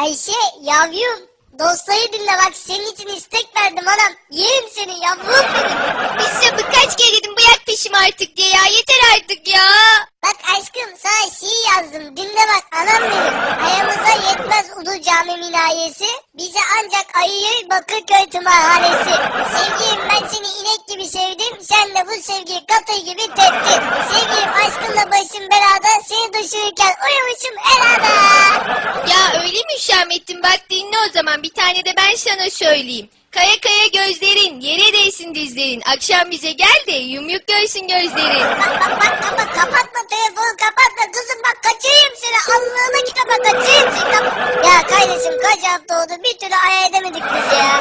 Ayşe yavrum dostayı dinle bak senin için istek verdim anam. Yerim seni yavrum benim. Bize birkaç kere dedim bırak peşimi artık diye ya yeter artık ya. Bak aşkım sana şiir yazdım dinle bak anam benim. Ayağımıza yetmez Ulu Cami minayesi. Bize ancak ayırır Bakırköy tımarhanesi. Sevgilim ben seni inek gibi sevdim. Sen de bu sevgiyi katı gibi teptin. Sevgilim aşkınla başım belada. Seni düşürürken uyumuşum elada. Ya Hüsamettin bak dinle o zaman. Bir tane de ben sana söyleyeyim. Kaya kaya gözlerin, yere değsin dizlerin. Akşam bize gel de yumruk görsün gözlerin. Bak bak bak kapat, kapatma telefonu kapatma. Kızım bak kaçırayım seni. Allah'ına kitaba kaçırayım seni. Ya kardeşim kaç hafta oldu? Bir türlü aya edemedik biz ya